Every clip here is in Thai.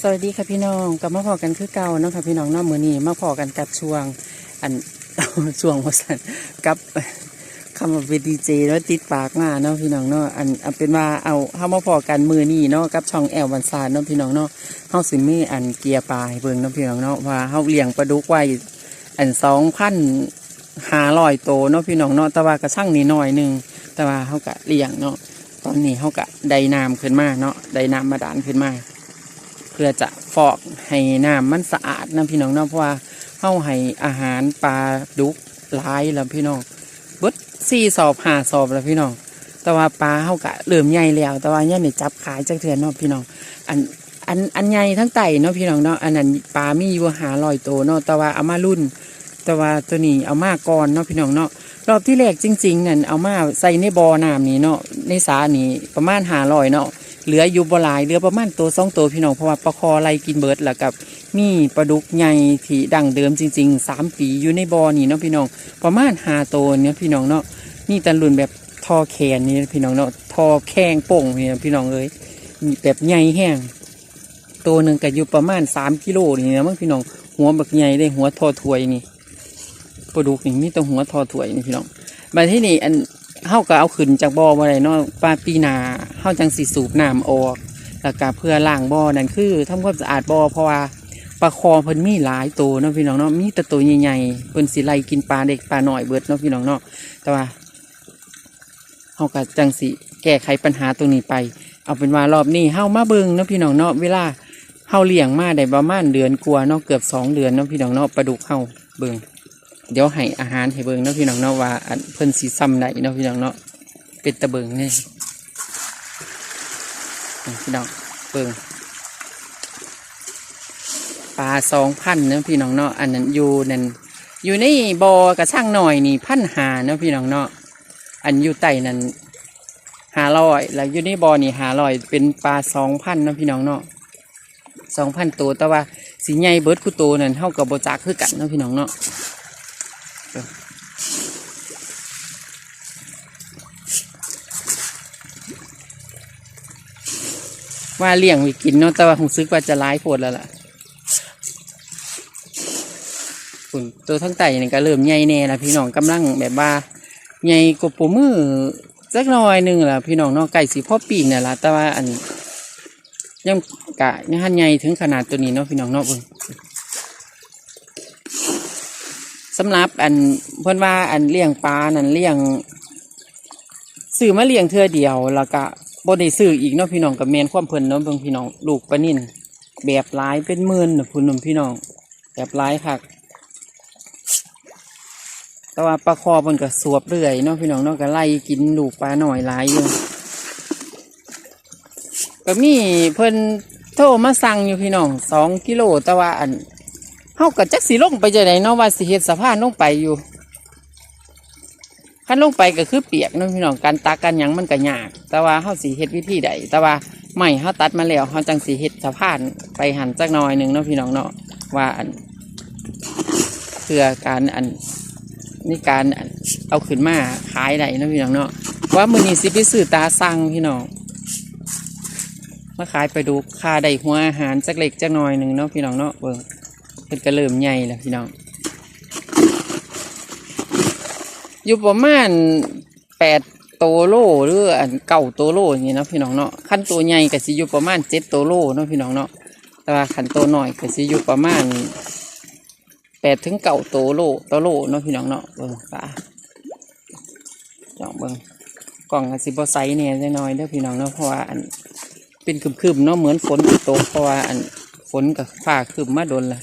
สวัสดีค่ะพี่น้องกลับมาพอกันคือเก่าเนาะค่ะพี่น้องเนาะมือนี้มาพอกันกับช่วง อันช่วงว่าซั่นกับคำว่าเป็นดีเจเนาะติดปากมาเนาะพี่น้องเนาะอันเป็นว่าเอาเฮามาพอกันมือนีเนาะกับช่องแอลวันซานเนาะพี่น้องเนาะเฮาสิมีอันเกียร์ปลาให้เบิ่งเนาะพี่น้องเนาะว่าเฮาเลี้ยงปลาดุกไว้อัน2,500โตเนาะพี่น้องเนาะแต่ว่ากระช่างนิดหน่อยหนึงแต่ว่าเฮาก็เลี้ยงเนาะตอนนี้เฮาก็ไดน้ำขึ้นมาเนาะไดน้ำบาดาลขึ้นมา เพื่อจะฟอกให้น้ำมันสะอาดนะพี่น้องเนาะเพราะว่าเฮาให้อาหารปลาดุกลายแล้วพี่น้องบดสี่สอบหาสอบแล้วพี่น้อง แต่ว่าปลาเฮากะเริ่มใหญ่แล้ว แต่ว่ายังไม่จับขายจักเทือนเนาะพี่น้องอันอันอันใหญ่ทั้งไตเนาะพี่น้องเนาะอันนั้นปลามีอยู่หาลอยโตเนาะแต่ว่าเอามารุ่น แต่ว่าตัวนี้เอามาก่อนเนาะพี่น้องเนาะรอบที่แรกจริงๆนั่นเอามาใส่ในบ่อน้ำนี่เนาะในสานี่ประมาณหาลอยเนาะ เหลืออยู่บ่หลายเหลือประมาณตัวสองตัวพี่น้องเพราะว่าปลาคอไล่กินเบิร์ดแล้วกับมีปลาดุกใหญ่ที่ดังเดิมจริงๆสามปีอยู่ในบ่อนี่เนาะพี่น้องประมาณหาตัวเนี่ยพี่น้องเนาะมีแตะลุนแบบทอแขนนี่พี่น้องเนาะทอแข้งโป่งนี่พี่น้องเอ้ยแบบใหญ่แห้งตัวหนึ่งก็อยู่ประมาณสามกิโลนี่นะมั้งพี่น้องหัวแบบใหญ่เลยหัวทอถวยนี่ปลาดุกนี่มีแตัวหัวทอถวยนี่พี่น้องมาที่นี่อัน เฮาก็เอาขึ้นจากบ่อมาได้เนาะปลาปีนาเฮาจังสิสูบน้ำออกแล้วก็เพื่อล้างบ่อนั่นคือทำความสะอาดบ่อเพราะว่าปลาคอเพิ่นมีหลายตัวเนาะพี่น้องเนาะมีแต่ตัวใหญ่ๆเพิ่นสิไล่กินปลาเด็กปลาหน่อยเบิดเนาะพี่น้องเนาะแต่ว่าเฮาก็จังสิแก้ไขปัญหาตรงนี้ไป เอาเป็นว่ารอบนี้เฮามาเบิ่งเนาะพี่น้องเนาะเวลาเฮาเลี้ยงมาได้ประมาณเดือนกว่าเนาะเกือบสองเดือนเนาะพี่น้องเนาะปลาดุกเฮาเบิ่ง เดี๋ยวให้อาหารให้เบิงเนาะพี่น้องเนาะว่าอันเพิ่นสิซ้ำได้เนาะพี่น้องเนาะเป็นตะเบิงนี่พี่น้องเบิงปลาสองพันเนาะพี่น้องเนาะอันนั้นอยู่นั่นอยู่ในบอกระช่างหน่อยนี่พันหาเนาะพี่น้องเนาะอันอยู่ใต้นั้นหาลอยแล้วอยู่ในบอนี่หาลอยเป็นปลาสองพันเนาะพี่น้องเนาะสองพันตัวแต่ว่าสีใหญ่เบิร์ดคู่ตัวนั่นเท่ากับบจากคือกันเนาะพี่น้องเนาะ ว่าเลี้ยงไว้กินเนาะแต่ว่าผมซึกว่าจะร้ายโพดแล้วล่ะฝุ่นตัวทั้งไตนี่ก็เริ่มใหญ่แน่ล้วพี่น้องกำลังแบบว่าใหญ่กว่าปูมือสักหน่อยหนึ่งล่ะพี่น้องเนาะไก่สีพ่อปีกเนี่ยล่ะแต่ว่าอันยังกะยังหันใหญ่ถึงขนาดตัวนี้เนาะพี่น้องเนาะเบิ่ง สำหรับอันเพิ่อนว่าอันเลี้ยงปลานั่นเลี้ยงซื้อมาเลี้ยงเทื่อเดียว แล้วก็บ่ได้ซื้ออีกเนาะพี่น้องกับแมนความเพิ่นเนาะเบิ่งพี่น้องลูกปลานิ่นแบบหลายเป็นหมื่นนะพุ่นน่ะพี่น้องแบบหลายคักแต่ว่าปลาคอเพิ่นก็สวบเรื่อยเนาะพี่น้องเนาะก็ไล่กินลูกปลาหน่อยหลายอยู่ก็มีเพิ่นโทรมาสั่งอยู่พี่น้องสองกิโลแต่ว่าอัน เฮาก็จักสิลงไปจะไหนเนาะว่าสิเฮ็ดสะพานลงไปอยู่ขั้นลงไปก็คือเปียกเนาะพี่น้องการตักกันหยังมันก็ยาก แต่ว่าเฮาสิเฮ็ดวิธีใดแต่ว่าไม่เฮาตัดมาแล้วเฮาจังสิเฮ็ดสะพานไปหันจักหน่อยหนึ่งเนาะพี่น้องเนาะว่าอันเพื่อการอันนี่การอันเอาขึ้นมาขายได้เนาะพี่น้องเนาะว่ามือนี้สิไปซื้อตาสั่งพี่น้องมาขายไปดูค่าได้หัวอาหารจักเล็กจักน่อยหนึ่งเนาะพี่น้องเนาะเบิ่ง พิ่นก็เริ่มใหญ่แล้วพี่น้อง อยู่ประมาณแปดโตโลหรืออันเก่าโตโลอย่างนี้นะพี่น้องเนาะขั้นตัวใหญ่ก็สิอยู่ประมาณเจ็ดโตโลเนาะพี่น้องเนาะแต่ว่าขั้นตัวน้อยก็สิอยู่ประมาณแปดถึงเก่าโตโลโตโลเนาะพี่น้องเนาะเบิ่งตาจ้องเบิ่งกล่องก็สิบ่ใสเนี่ยน้อยเด้อพี่น้องเนาะเพราะว่าอันเป็นคืมๆเนาะเหมือนฝนตกเพราะว่าอันฝนกับฟ้าคืมมาโดนละ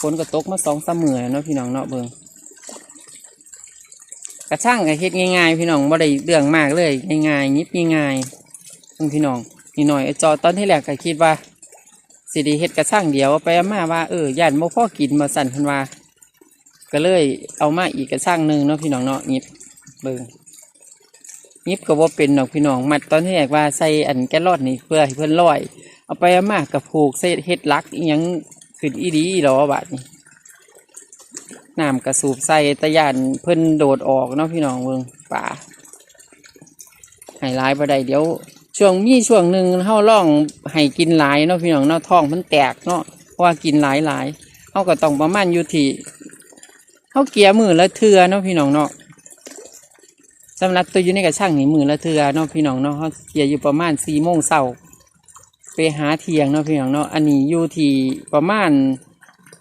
ฝนก็ตกมาสองสามมือแล้วเนาะพี่น้องเนาะเบิงกระช่างก็เฮ็ดง่ายๆพี่น้องบ่ได้เรื่องมากเลยง่ายๆยิบง่ายๆซึ่งพี่น้องนี่หน่อยจอตอนที่แรกก็คิดว่าสิดีเฮ็ดกระช่างเดียวไปเอามาว่าเออย่านบ่พอกินมาสั่นพิ่นว่า ก็เลยเอามาอีกกระช่างหนึ่งเนาะพี่น้องเนาะยิบเบิงยิบก็บ่เป็นดอกพี่น้องมัดตอนที่แรกว่าใส่อันแก้รอดนี่เพื่อให้เพิ่อนลอย เอาไปเอามากับผูกใส่เฮ็ดลักอีหยัง ขึ้นอีดีหรอบาดนี้น้ำกระสูบใส่ตะยานเพิ่นโดดออกเนาะพี่น้องเบิ่งป่าให้ร้ายบ่ได้เดี๋ยว ช่วงมีช่วงหนึ่งเฮาล่องให้กินหลายเนาะพี่น้องเนาะท้องมันแตกเนาะเพราะว่ากินหลายหลายเฮาก็ต้องประมาณอยู่ที่เฮาเกียมือละเทือเนาะพี่น้องเนาะสำหรับตัวอยู่ในกระช่างนี่มือละเทือเนาะพี่น้องเนาะเฮาเกียอยู่ประมาณสี่โมงเช้า ไปหาเทียงเนาะพี่น้องเนาะอันนี้อยู่ที่ประมาณ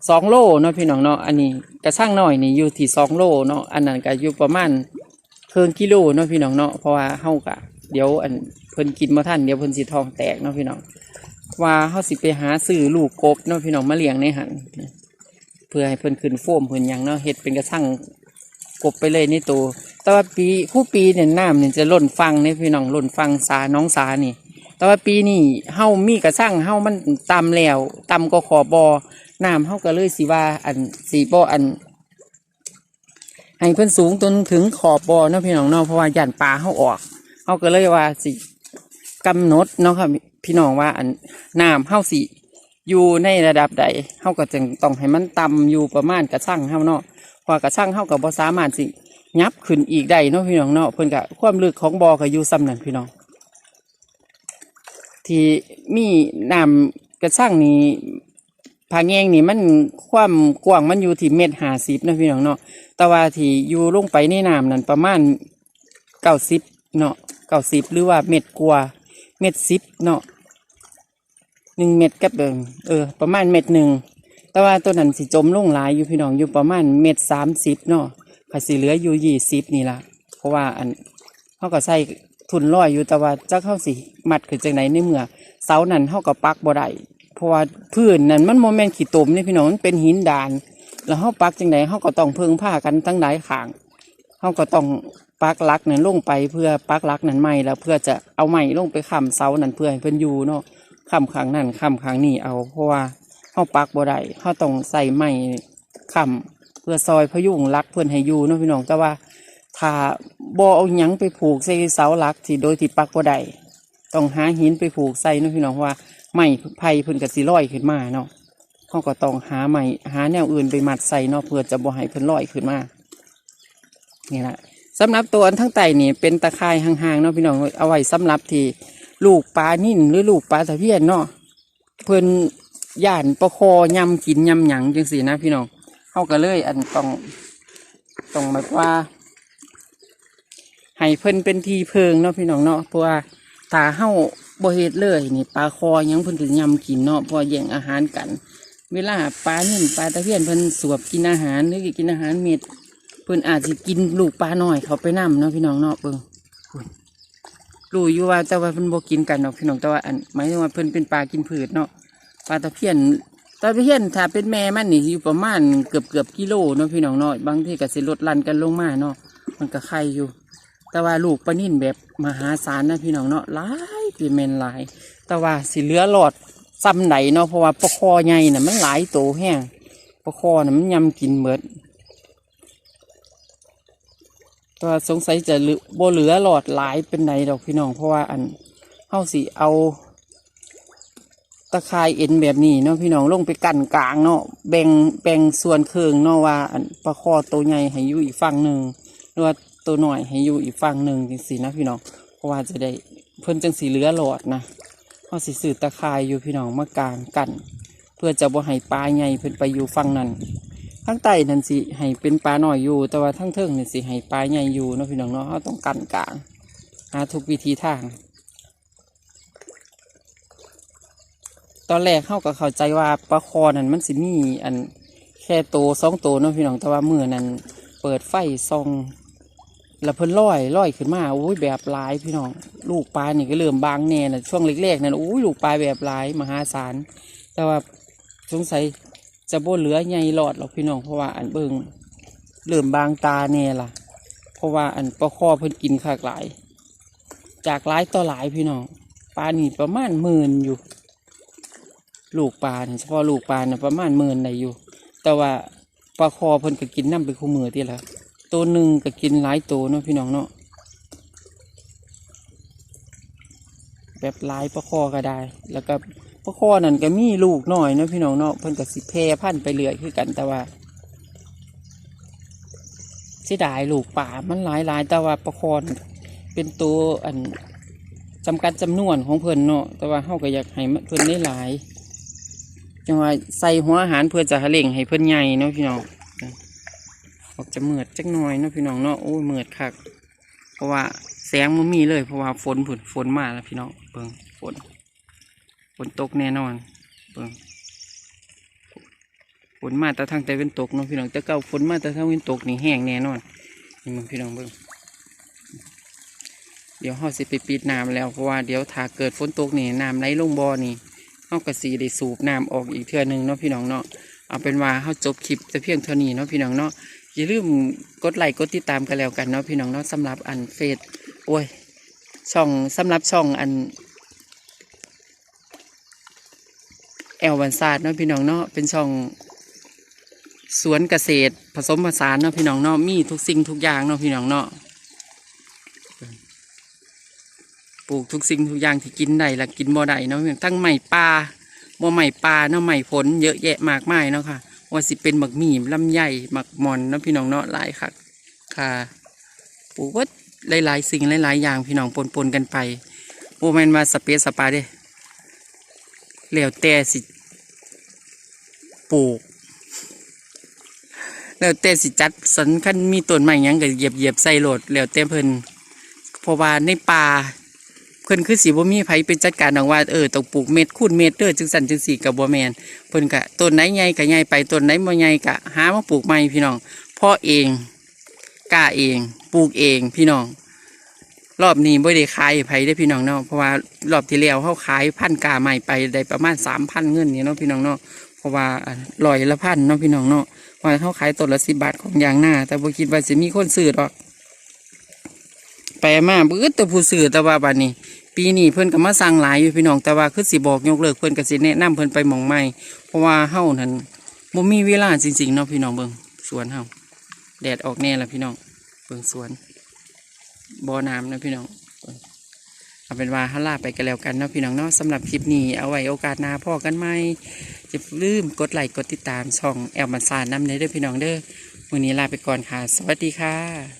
สองโลเนาะพี่น้องเนาะอันนี้กระช่างน้อยนี่อยู่ที่สองโลเนาะอันนั้นก็อยู่ประมาณเพิ่งกิโลเนาะพี่น้องเนาะเพราะว่าเฮากะเดี๋ยวอันเพิ่นกินมาท่านเดี๋ยวเพิ่นสิท้องแตกเนาะพี่น้องว่าเฮาสิไปหาซื้อลูกกบเนาะพี่น้องมาเลี้ยงในหันเพื่อให้เพิ่นขึ้นโฟมเพิ่นยังเนาะเฮ็ดเป็นกระชังกบไปเลยในตัวแต่ว่าปีคู่ปีเนี่ยน้ำเนี่ยจะล่นฟังเนี่ยพี่น้องล่นฟังสาน้องสานี่ แต่ว่าปีนี้เฮามีกระชังเฮามันต่ำแล้วต่ำก็ขอบอน้ำเฮาก็เลยสิว่าอันสีบ่อันให้เพิ่นสูงจนถึงขอบบ่อเนาะพี่น้องเนาะเพราะว่าหย่านปลาเขาออกเขาก็เลยว่าสิกำหนดเนาะครับพี่น้องว่าอันน้ำเฮาสิอยู่ในระดับใดเฮาก็จึงต้องให้มันต่ำอยู่ประมาณกระช่างเฮาเนาะเพราะกระช่างเฮาก็บ่สามารถสิยับขึ้นอีกได้เนาะพี่น้องเนาะเพิ่นก็ความลึกของบ่อก็อยู่ซ้ำนั่นพี่น้อง ที่มีน้ำกระช่างนี้ผาแงงนี่มันความกว้างมันอยู่ที่เมตรห้าสิบนะพี่น้องเนาะแต่ว่าที่อยู่ลงไปในน้ำนั่นประมาณเก้าสิบเนาะเก้าสิบหรือว่าเม็ดกว่า เม็ดสิบเนาะหนึ่งเม็ดกับเดิมเออ ประมาณเม็ดหนึ่งแต่ว่าตัวนั้นสิจมลงหลายอยู่พี่น้องอยู่ประมาณเม็ดสามสิบเนาะก็สิเหลืออยู่ยี่สิบนี่ละเพราะว่าอันเขาก็ใส่ ทุนร้อยอยู่แต่ว่าจะเข้าสิมัดคือจังไหนในเมื่อเสานั้นเขาก็ปักบ่ได้เพราะว่าพื้นนั้นมันโมเมนต์ขี้ตมนี่พี่น้องมันเป็นหินดาน แล้วเฮาปักจังไดเฮาก็ต้องเพิ่งผ้ากันทั้งหลายขางเฮาก็ต้องปักลักนั้นลงไปเพื่อปักลักนั้นใหม่แล้วเพื่อจะเอาใหม่ลงไปค้ำเสานั้นเพื่อให้เพิ่นอยู่เนาะค้ำขางนั้นค้ำขางนี้เอา เพราะว่าเฮาปักบ่ได้เฮาต้องใส่ไม้ค้ำเพื่อซอยพยุงลักเพิ่อนให้อยู่เนาะพี่น้องแต่ว่า ถ้าบ่เอาหยังไปผูกใส่เสาหลักที่โดยที่ปักบ่ได้ต้องหาหินไปผูกใส่เนาะพี่น้องว่าไม้ไผ่เพิ่นก็สิลอยขึ้นมาเนาะเขาก็ต้องหาใหม่หาแนวอื่นไปมัดใส่เนาะเพื่อจะบ่ให้เพิ่นลอยขึ้นมานี่แหละสำหรับตัวอันทั้งไตนี่เป็นตะข่ายห่างๆเนาะพี่น้องเอาไว้สำหรับที่ลูกปลานิ่นหรือลูกปลาตะเพียนเนาะเพิ่นย่านประคอยำกินยำหยังจังสีนะพี่น้องเขาก็เลยอันต้องต้องแบบว่า ให้เพิ่นเป็นทีเพิงเนาะพี่น้องเนาะเพราะว่าถ้าเฮาบ่เฮ็ดเลยนี่ปลาคอหยังเพิ่นถึงยำกินเนาะเพอแย่งอาหารกัน เวลาปลานิ่นปลาตะเพียนเพิ่นสวบกินอาหารหรือกินอาหารเม็ดเพิ่นอาจจะกินลูกปลาน้อยเขาไปนํเนาะพี่น้องเนาะเบิ่งพุ่นรู้อยู่ว่าแต่ว่าเพิ่นบ่กินกันเนาะพี่น้องแต่ว่าอันหมายถึงว่าเพิ่นเป็นปลากินพืชเนาะปลาตะเพียนตะเพียนถ้าเป็นแม่มันนี่อยู่ประมาณเกือบเกือบกิโลเนาะพี่น้องเนาะบางทีก็สิลดลันกันลงมาเนาะมันก็ไข่อยู่ แต่ว่าลูกปลานิ่นแบบมหาศาลนะพี่น้องเนาะหลายเป็นแมนหลาย แต่ว่าสิเหลือหลอดซ้ำไหนเนาะเพราะว่าปลาคอใหญ่น่ะมันหลายโตแห้งปลาคอน่ะมันยำกินเบิดแตัวาสงสัยจะเหลือบ่เหลือหลอดหลายเป็นไหนดอกพี่น้องเพราะว่าอันเฮาสิเอา ตะข่ายเอ็นแบบนี้เนาะพี่น้องลงไปกันกลางเนาะแบ่งแบ่งส่วนเคืองเนาะว่าอันปลาคอตัวใหญ่ให้อยู่อีกฝั่งหนึ่งหรือว่า ตัวหน่อยให้อยู่อีกฝั่งหนึ่งจังสีนะพี่น้องเพราะว่าจะได้เพิ่นจังสีเหลือหลอดนะเขาสิสื่อตะข่ายอยู่พี่น้องมากลางกัน เพื่อจะบ่ให้ปลาใหญ่เพิ่นไปอยู่ฝั่งนั้นทั้งใต้นั่นสิให้เป็นปลาหน่อยอยู่ แต่ว่าทั้งเทิงนี่สิให้ปลาใหญ่อยู่นะพี่น้องเนาะเขาต้องกันกลางหาทุกวิธีทางตอนแรกเข้าก็เข้าใจว่าปลาคอนั่นมันสิมีอันแค่โตสองโตเนาะพี่น้องแต่ว่ามือนั้นเปิดไฟซอง แล้วเพิ่นลอยลอยขึ้นมาโอ้ยแบบหลายพี่น้องลูกปลานี่ก็เริ่มบางแน่นะช่วงเล็กๆนั่นโอ้ยลูกปลาแบบหลายมหาศาลแต่ว่าสงสัยจะโบเหลือใหญ่หลอดหรอกพี่น้องเพราะว่าอันเบิงเริ่มบางตาแน่ล่ะ เพราะว่าอันปลาคอเพิ่นกินขากหลาย จากหลายต่อหลายพี่น้องปลานี่ประมาณหมื่นอยู่ ลูกปลาเฉพาะลูกปลาเนี่ยประมาณหมื่นได้อยู่ แต่ว่าปลาคอเพิ่นก็กินน้ำไปคู่มือที่ละ ตัวหนึ่งก็กินหลายตัวเนาะพี่น้องเนาะแบบหลายปลาคอก็ได้ แล้วก็ปลาคอนั่นก็มีลูกหน่อยเนาะพี่น้องเนาะเพิ่นก็สิแพร่พันธุ์ไปเรื่อยคือกันแต่ว่าเสียดายลูกป่ามันหลายหลายแต่ว่าปลาคอนเป็นตัวอันจำกัดจำนวนของเพิ่นเนาะแต่ว่าเฮาก็อยากให้เพิ่นได้หลายจังว่าใส่หัวอาหารเพื่อจะเล่งให้เพิ่นใหญ่เนาะพี่น้อง ออกจะเหมือดจักหน่อยเนาะพี่น้องเนาะโอ้ยเหมือดคัก เพราะว่าแสงมันมีเลยเพราะว่าฝนผุนฝนมาแล้วพี่น้องเบิ่งฝนฝนตกแน่นอนเบิ่งฝนมาแต่ทางแต่เว้นตกเนาะพี่น้องแต่เก่าฝนมาแต่ทางเว้นตกนี่แห้งแน่นอนนี่มึงพี่น้องเบิ่งเดี๋ยวเฮาสิไปปิดน้ำแล้วเพราะว่าเดี๋ยวถ้าเกิดฝนตกนี่น้ำไหลลงบ่อนี่เฮาก็สิได้สูบน้ำออกอีกเทื่อหนึงเนาะพี่น้องเนาะเอาเป็นว่าเฮาจบคลิปแต่เพียงเท่านี้เนาะพี่น้องเนาะ อย่าลืมกดไลค์กดติดตามกันแล้วกันเนาะพี่น้องเนาะสำหรับอันเฟซโอ้ยช่องสำหรับช่องอันแอลวันซาดเนาะพี่น้องเนาะเป็นช่องสวนเกษตร ผสมผสานเนาะพี่น้องเนาะมีทุกสิ่งทุกอย่างเนาะพี่น้องเนาะปลูกทุกสิ่งทุกอย่างที่กินได้และกินบ่ได้เนาะทั้งใหม่ปลาบ่ใหม่ปลาเนาะใหม่ผลเยอะแยะมากมายเนาะค่ะ ว่าสิเป็นหมักหมี่ลำไยหมักมอนนะพี่น้องเนาะหลายค่ะค่ะปลูกวัดหลายๆ สิ่งหลายๆอย่างพี่น้องปนๆกันไปโมแมนมาสเปซสปาเด้แล้วแต่สิปลูกแล้วแต่สิจัดสรรคันมีต้นไม้ยังก็เหยียบเหยียบใส่โหลดแล้วแต่เพิ่นเพราะว่าในป่า พิ่นคือสีบ่มีไผเป็นจัดการดอกว่าเออต้องปลูกเม็ดคูณเม็ดเด้อจังสั่นจังสีกับบ่แมนเพิ่นก็ต้นไหนใหญ่ก็ใหญ่ไปต้นไหนบ่ใหญ่ก็หามาปลูกใหม่พี่น้องพ่อเองกล้าเอง ปลูกเองพี่น้อง รอบนี้บ่ได้ขายไผได้พี่น้องเนาะเพราะว่ารอบที่แล้วเฮาขายพันกาใหม่ไปได้ประมาณ3,000เงินนี่เนาะพี่น้องเนาะเพราะว่าลอยละพันเนาะพี่น้องเนาะว่าเฮาขายต้นละ10บาทของยางหน้า แต่บ่คิดว่าสิมีคนซื้อดอกไปมาบื้อแต่ผู้ซื้อแต่ว่าบัดนี้ ปีนี้เพิ่นก็มาสั่งหลายอยู่พี่น้องแต่ว่าคือสิบอกยกเลิกเพิ่นก็สิแนะนำเพิ่นไปหมองใหม่เพราะว่าเฮานั่นบ่มีเวลาจริงๆเนาะพี่น้องเบิ่งสวนเฮาแดดออกแน่แล้วพี่น้องเบิ่งสวนบ่อน้ำนะพี่น้องเอาเป็นว่าฮาลลาไปกันแล้วกันเนาะพี่น้องเนาะสำหรับคลิปนี้เอาไว้โอกาสหน้าพอกันใหม่อย่าลืมกดไลค์กดติดตามช่องแอลมันซานน้ำเด้อพี่น้องเด้อมื้อนี้ลาไปก่อนค่ะ สวัสดีค่ะ